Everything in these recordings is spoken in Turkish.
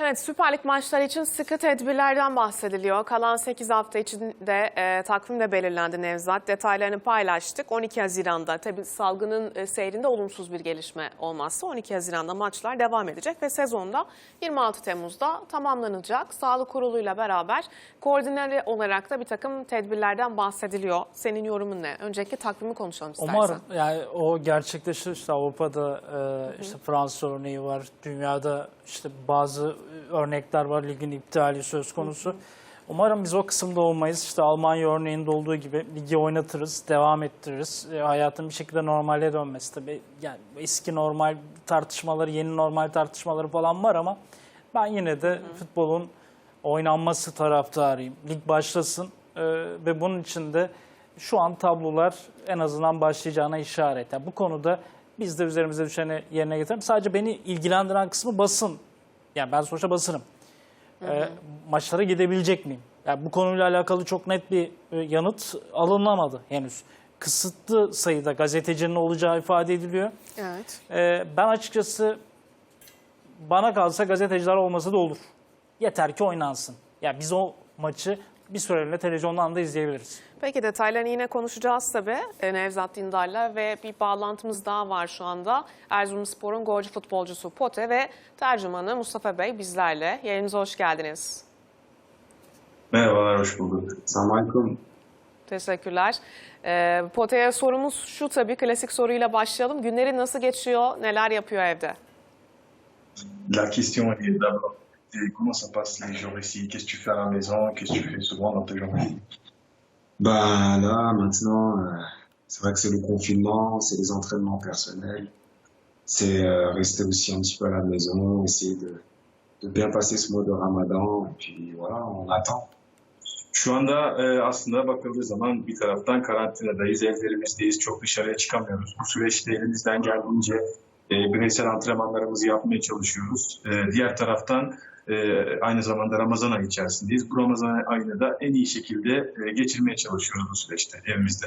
Evet Süper Lig maçları için sıkı tedbirlerden bahsediliyor. Kalan 8 hafta içinde e, takvim de belirlendi Nevzat. Detaylarını paylaştık. 12 Haziran'da tabii salgının e, seyrinde olumsuz bir gelişme olmazsa 12 Haziran'da maçlar devam edecek ve sezonda 26 Temmuz'da tamamlanacak. Sağlık Kurulu'yla beraber koordineli olarak da bir takım tedbirlerden bahsediliyor. Senin yorumun ne? Öncelikle takvimi konuşalım istersen. Umarım yani o gerçekleşir. İşte Avrupa'da e, işte Fransa örneği var. Dünyada işte bazı örnekler var. Ligin iptali söz konusu. Umarım biz o kısımda olmayız. İşte Almanya örneğinde olduğu gibi ligi oynatırız, devam ettiririz. E, hayatın bir şekilde normale dönmesi tabii. Yani eski normal tartışmaları, yeni normal tartışmaları falan var ama ben yine de futbolun oynanması taraftarıyım. Lig başlasın e, ve bunun için de şu an tablolar en azından başlayacağına işaret. Yani bu konuda biz de üzerimize düşeni yerine getirelim. Sadece beni ilgilendiren kısmı basın. Yani ben sonuçta basınım. E, maçlara gidebilecek miyim? Yani bu konuyla alakalı çok net bir e, yanıt alınamadı henüz. Kısıtlı sayıda gazetecinin olacağı ifade ediliyor. Evet. E, ben açıkçası bana kalsa gazeteciler olmasa da olur. Yeter ki oynansın. Ya biz o maçı bir süreliğine televizyondan da izleyebiliriz. Peki detaylarını yine konuşacağız tabii e, Nevzat Dindar'la ve bir bağlantımız daha var şu anda. Erzurumspor'un golcü futbolcusu Pote ve tercümanı Mustafa Bey bizlerle. Yayınımıza hoş geldiniz. Merhabalar, hoş bulduk. Selamünaleyküm. Teşekkürler. E, Pote'ye sorumuz şu tabii klasik soruyla başlayalım. Günleri nasıl geçiyor, neler yapıyor evde? La question est d'abord, comment ça passe les jours ici? Qu'est-ce que tu fais à la maison? Qu'est-ce que tu fais souvent dans tes journées? Ben là, maintenant, euh, c'est vrai que c'est le confinement, c'est les entraînements personnels, c'est euh, rester aussi un petit peu à la maison, essayer de, de bien passer ce mois de ramadan, et puis voilà, on attend. Şu anda e, aslında bakıldığı zaman bir taraftan karantinadayız, evlerimizdeyiz, çok dışarıya çıkamıyoruz. Bu süreçte elimizden geldiğince e, bireysel antrenmanlarımızı yapmaya çalışıyoruz. E, diğer taraftan e, aynı zamanda Ramazan ayı içerisindeyiz. Bu Ramazan ayını da en iyi şekilde e, geçirmeye çalışıyoruz bu süreçte evimizde.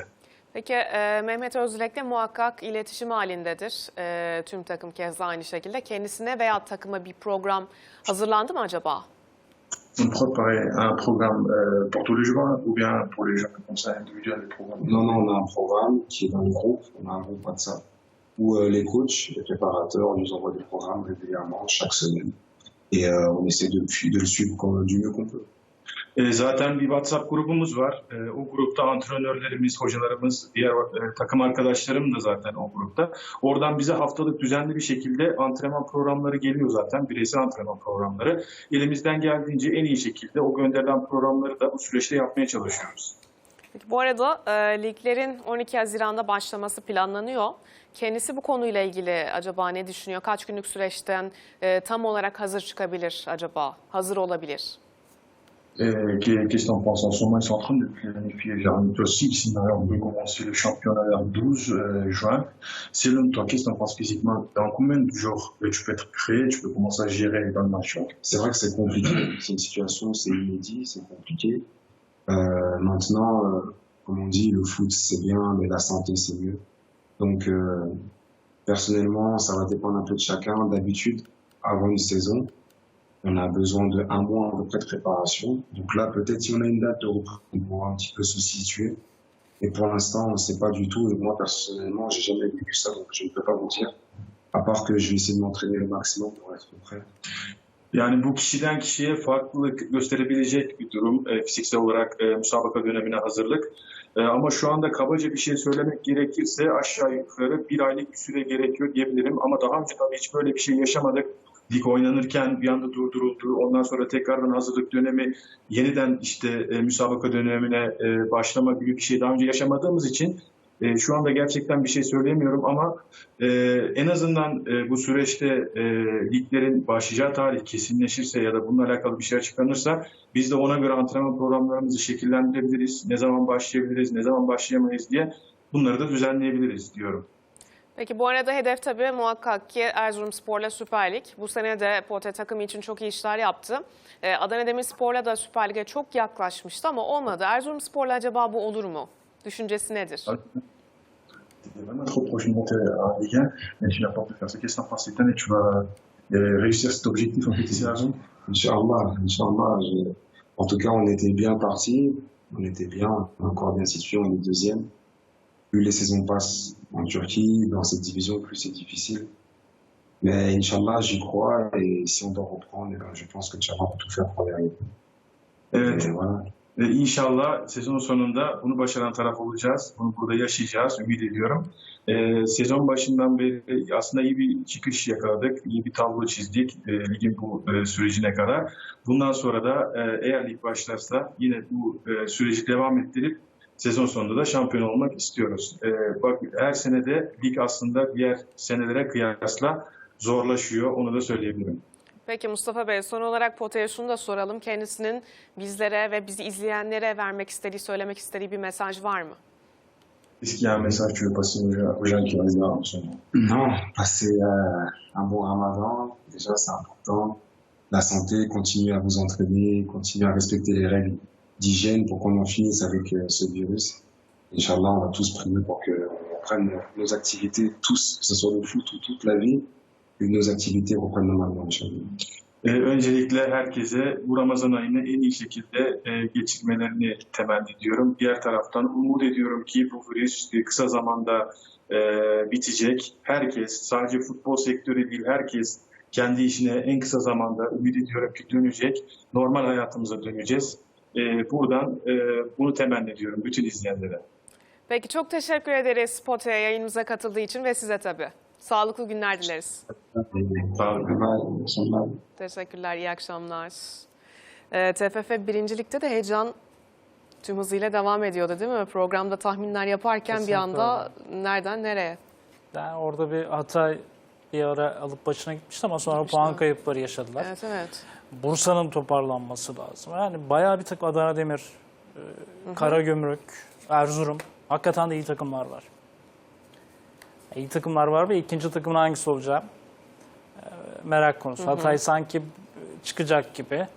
Peki e, Mehmet Özdilek'le muhakkak iletişim halindedir. E, tüm takım keza aynı şekilde. Kendisine veya takıma bir program hazırlandı mı acaba? On préparait un programme euh, pour tous les joueurs ou bien pour les joueurs comme ça individuels, les programmes Non, non, on a un programme qui est dans le groupe, on a un groupe WhatsApp, où euh, les coachs, les préparateurs nous envoient des programmes régulièrement, chaque semaine, et on essaie de, de le suivre du mieux qu'on peut. Zaten bir WhatsApp grubumuz var. E, o grupta antrenörlerimiz, hocalarımız, diğer e, takım arkadaşlarım da zaten o grupta. Oradan bize haftalık düzenli bir şekilde antrenman programları geliyor zaten. Bireysel antrenman programları. Elimizden geldiğince en iyi şekilde o gönderilen programları da bu süreçte yapmaya çalışıyoruz. Peki bu arada e, liglerin 12 Haziran'da başlaması planlanıyor. Kendisi bu konuyla ilgili acaba ne düşünüyor? Kaç günlük süreçten e, tam olarak hazır çıkabilir acaba? Hazır olabilir? Euh, Qu'est-ce que tu en penses En ce moment, ils sont en train de planifier vers aussi. Sinon, on peut commencer le championnat vers 12 euh, juin. Selon toi, qu'est-ce que tu en penses physiquement Dans combien de jours tu peux être prêt Tu peux commencer à gérer dans le match C'est vrai que c'est compliqué, c'est une situation, c'est inédit, c'est compliqué. Euh, maintenant, euh, comme on dit, le foot c'est bien, mais la santé c'est mieux. Donc, euh, personnellement, ça va dépendre un peu de chacun. D'habitude, avant une saison, on a besoin de un mois à peu près de préparation. Donc là, peut-être si on a une date de reprise, on pourra un petit peu se situer. Mais pour l'instant, on ne sait pas du tout. Et moi, personnellement, j'ai jamais vécu ça, donc je ne peux pas vous dire. À part que je vais essayer de m'entraîner le maximum pour être prêt. Yani bu kişiden kişiye farklılık gösterebilecek bir durum e, fiziksel olarak e, müsabaka dönemine hazırlık. E, ama şu anda kabaca bir şey söylemek gerekirse aşağı yukarı bir aylık bir süre gerekiyor diyebilirim. Ama daha önce tabii hiç böyle bir şey yaşamadık. Lig oynanırken bir anda durduruldu. Ondan sonra tekrardan hazırlık dönemi yeniden işte e, müsabaka dönemine e, başlama gibi bir şey daha önce yaşamadığımız için e, şu anda gerçekten bir şey söyleyemiyorum ama e, en azından e, bu süreçte e, liglerin başlayacağı tarih kesinleşirse ya da bununla alakalı bir şey açıklanırsa biz de ona göre antrenman programlarımızı şekillendirebiliriz. Ne zaman başlayabiliriz, ne zaman başlayamayız diye bunları da düzenleyebiliriz diyorum. Peki bu arada hedef tabii muhakkak ki Erzurumspor'la Süper Lig. Bu sene de Pote takımı için çok iyi işler yaptı. E, Adana Demirspor'la da Süper Lig'e çok yaklaşmıştı ama olmadı. Erzurumspor'la acaba bu olur mu? Düşüncesi nedir? C'était vraiment trop proche de monter à Ligue 1, mais tu n'as pas pu faire ça. Qu'est-ce que penses cette année Tu vas euh, réussir cet objectif en petite saison. Inch'Allah, Inch'Allah. je- En tout cas, on était bien parti, on était bien, encore bien situé, on est deuxième. Plus les saisons passent en Turquie, dans cette division, plus c'est difficile. Mais Inch'Allah, j'y crois, et si on doit reprendre, eh ben, je pense que on va tout faire pour y arriver. Et voilà. Ve inşallah sezon sonunda bunu başaran taraf olacağız. Bunu burada yaşayacağız, ümit ediyorum. Ee, sezon başından beri aslında iyi bir çıkış yakaladık, iyi bir tablo çizdik e, ligin bu e, sürecine kadar. Bundan sonra da e, eğer lig başlarsa yine bu e, süreci devam ettirip sezon sonunda da şampiyon olmak istiyoruz. E, bak her sene de lig aslında diğer senelere kıyasla zorlaşıyor, onu da söyleyebilirim. Peki Mustafa Bey son olarak potaya şunu da soralım. Kendisinin bizlere ve bizi izleyenlere vermek istediği, söylemek istediği bir mesaj var mı? Est-ce qu'il y a un message que tu veux passer aux gens, aux gens qui regardent en ce moment? Non, passer euh, un bon ramadan, déjà c'est important. La santé, continuez à vous entraîner, continuez à respecter les règles d'hygiène pour qu'on en finisse avec euh, ce virus. Inch'Allah, on va tous prier pour que on reprenne nos activités, tous, que ce soit le foot ou toute la vie, que nos activités reprennent normalement, Inch'Allah. Ee, öncelikle herkese bu Ramazan ayını en iyi şekilde e, geçirmelerini temenni ediyorum. Diğer taraftan umut ediyorum ki bu virüs e, kısa zamanda e, bitecek. Herkes, sadece futbol sektörü değil, herkes kendi işine en kısa zamanda ümit ediyorum ki dönecek. Normal hayatımıza döneceğiz. E, buradan e, bunu temenni ediyorum bütün izleyenlere. Peki çok teşekkür ederiz potaya yayınımıza katıldığı için ve size tabii. Sağlıklı günler dileriz. Teşekkürler, iyi akşamlar. Ee, TFF birincilikte de heyecan tüm hızıyla devam ediyordu değil mi? Programda tahminler yaparken bir Kesinlikle anda nereden nereye? Yani orada bir Hatay bir ara alıp başına gitmişti ama sonra puan kayıpları yaşadılar. Evet evet. Bursa'nın toparlanması lazım. Yani bayağı bir takım Adana Demir, e, Karagümrük, Erzurum. Hakikaten de iyi takımlar var. İyi takımlar var ve ikinci takımın hangisi olacağı e, merak konusu. Hatay sanki çıkacak gibi. E,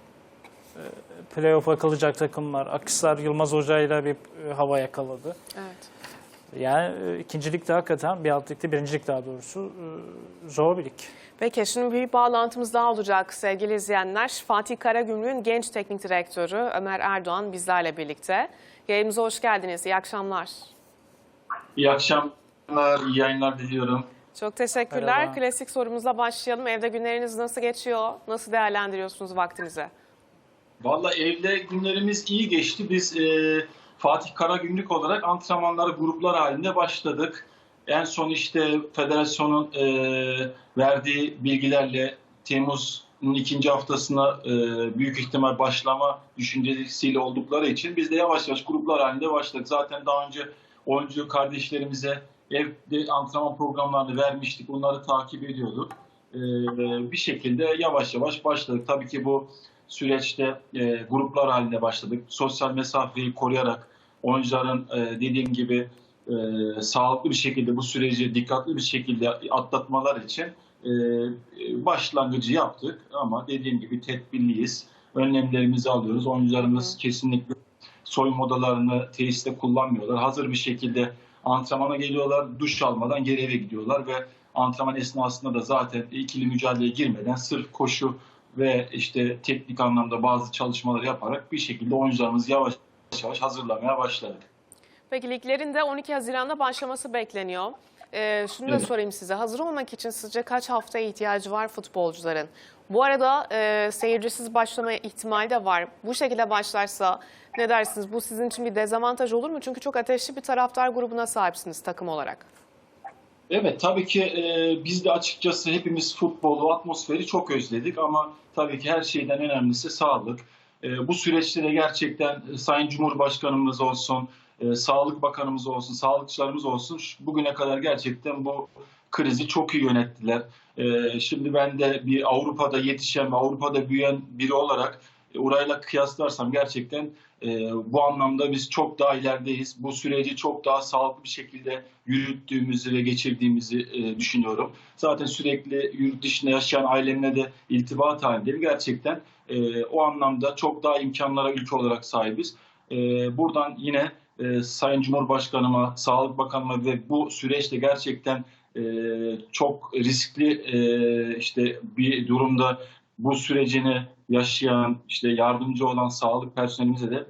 Playoff'a kalacak takımlar. Akhisar Yılmaz Hoca ile bir e, hava yakaladı. Evet. Yani e, ikincilik de hakikaten bir alt ligde birincilik daha doğrusu e, zor bir lig. Peki şimdi bir bağlantımız daha olacak sevgili izleyenler. Fatih Karagümrük'ün genç teknik direktörü Ömer Erdoğan bizlerle birlikte. Yayınımıza hoş geldiniz. İyi akşamlar. İyi akşamlar, iyi yayınlar diliyorum. Çok teşekkürler. Merhaba. Klasik sorumuzla başlayalım. Evde günleriniz nasıl geçiyor? Nasıl değerlendiriyorsunuz vaktinizi? Valla evde günlerimiz iyi geçti. Biz e, Fatih Karagümrük olarak antrenmanlara gruplar halinde başladık. En son işte federasyonun e, verdiği bilgilerle Temmuz'un ikinci haftasına e, büyük ihtimal başlama düşüncesiyle oldukları için biz de yavaş yavaş gruplar halinde başladık. Zaten daha önce oyuncu kardeşlerimize evde antrenman programlarını vermiştik. Onları takip ediyorduk. E, bir şekilde yavaş yavaş başladık. Tabii ki bu süreçte e, gruplar halinde başladık. Sosyal mesafeyi koruyarak oyuncuların e, dediğim gibi e, sağlıklı bir şekilde bu süreci dikkatli bir şekilde atlatmalar için e, başlangıcı yaptık. Ama dediğim gibi tedbirliyiz. Önlemlerimizi alıyoruz. Oyuncularımız kesinlikle soyunma odalarını tesiste kullanmıyorlar. Hazır bir şekilde antrenmana geliyorlar. Duş almadan geri eve gidiyorlar ve antrenman esnasında da zaten ikili mücadeleye girmeden sırf koşu ve işte teknik anlamda bazı çalışmalar yaparak bir şekilde oyuncularımızı yavaş yavaş hazırlamaya başladık. Peki liglerin de 12 Haziran'da başlaması bekleniyor. Ee, şunu da sorayım size. Hazır olmak için sizce kaç haftaya ihtiyacı var futbolcuların? Bu arada e, seyircisiz başlama ihtimali de var. Bu şekilde başlarsa ne dersiniz? Bu sizin için bir dezavantaj olur mu? Çünkü çok ateşli bir taraftar grubuna sahipsiniz takım olarak. Evet tabii ki e, biz de açıkçası hepimiz futbolu, atmosferi çok özledik ama tabii ki her şeyden önemlisi sağlık. E, bu süreçte de gerçekten e, Sayın Cumhurbaşkanımız olsun, e, Sağlık Bakanımız olsun, sağlıkçılarımız olsun bugüne kadar gerçekten bu krizi çok iyi yönettiler. E, şimdi ben de bir Avrupa'da yetişen Avrupa'da büyüyen biri olarak e, orayla kıyaslarsam gerçekten e, bu anlamda biz çok daha ilerideyiz. Bu süreci çok daha sağlıklı bir şekilde yürüttüğümüzü ve geçirdiğimizi e, düşünüyorum. Zaten sürekli yurt dışında yaşayan ailemle de iltibat halindeyim. Gerçekten e, o anlamda çok daha imkanlara ülke olarak sahibiz. E, buradan yine e, Sayın Cumhurbaşkanıma, Sağlık Bakanıma ve bu süreçte gerçekten e, çok riskli e, işte bir durumda bu sürecini yaşayan, işte yardımcı olan sağlık personelimize de